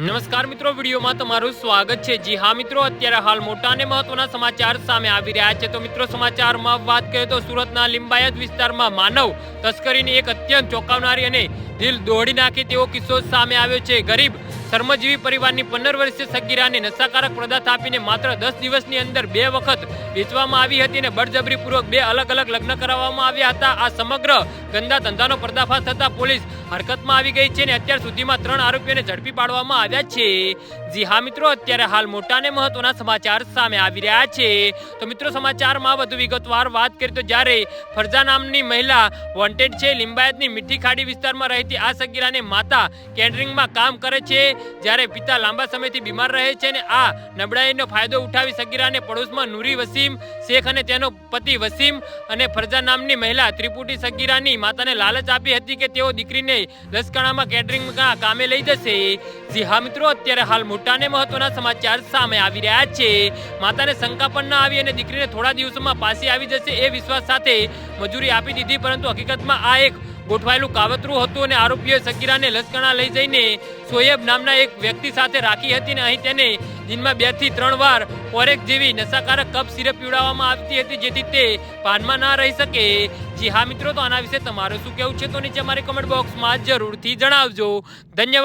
નમસ્કાર મિત્રો, વિડીયોમાં તમારું સ્વાગત છે. જી હા મિત્રો, અત્યારે હાલ મોટા અને મહત્વના સમાચાર સામે આવી રહ્યા છે. તો મિત્રો, સમાચારમાં વાત કરીએ તો સુરતના લિંબાયત વિસ્તારમાં માનવ તસ્કરીની એક અત્યંત ચોંકાવનારી અને દિલ દોડી નાખે તેવો કિસ્સો સામે આવ્યો છે. ગરીબ શ્રમજીવી પરિવારની પંદર વર્ષીય સગીરાને નશાકારક પદાર્થ આપીને માત્ર દસ દિવસની અંદર બે વખત વેચવામાં આવી હતી અને બળજબરીપૂર્વક બે અલગ અલગ લગ્ન કરાવવામાં આવ્યા હતા. આ સમગ્ર ગંદા ધંધાનો પર્દાફાશ થતા પોલીસ હરકતમાં આવી ગઈ છે અને અત્યાર સુધીમાં ત્રણ આરોપીઓને ઝડપી પાડવામાં આવ્યા છે. જી હા મિત્રો, અત્યારે હાલ મોટા અને મહત્વના સમાચાર સામે આવી રહ્યા છે. તો મિત્રો, સમાચારમાં વધુ વિગતવાર વાત કરીએ તો જ્યારે ફરજા નામની મહિલા વોન્ટેડ છે, લિંબાયતની મીઠી ખાડી વિસ્તારમાં રહેતી આ સગીરાને માતા કેન્ડરિંગમાં કામ કરે છે. જ્યારે પિતા લાંબા સમયથી બીમાર રહે છે અને આ નબળાઈનો ફાયદો ઉઠાવી સગીરાને પડોશમાં નૂરી વસીમ, શેખ અને તેનો પતિ વસીમ અને ફરજા નામની મહિલા ત્રિપુટી સગીરાની માતાને લાલચ આપી હતી કે તેઓ દીકરીને લસકાણામાં કેટરિંગમાં કામે લઈ જશે. જી હા મિત્રો, અત્યારે હાલ મોટા અને મહત્વના સમાચાર સામે આવી રહ્યા છે. માતાને શંકા પણ ના આવી અને દીકરીને થોડા દિવસોમાં પાછી આવી જશે એ વિશ્વાસ સાથે મજૂરી આપી દીધી, પરંતુ હકીકતમાં આ એક ગોઠવાયેલું કાવતરું હતું અને આરોપીએ સગીરાને લસકણા લઈ જઈને સોએબ નામના એક વ્યક્તિ સાથે રાખી હતી અને અહીં તેને દિનમાં બેથી ત્રણ વાર ફોરેક જેવી નશાકારક કપ સિરપ પીવડાવવામાં આવતી હતી, જેથી તે પાનમાં ના રહી શકે. જી હા મિત્રો, તો આના વિશે તમારું શું કહેવું છે? તો નીચે અમારી કમેન્ટ બોક્સમાં જરૂરથી જણાવજો. ધન્યવાદ.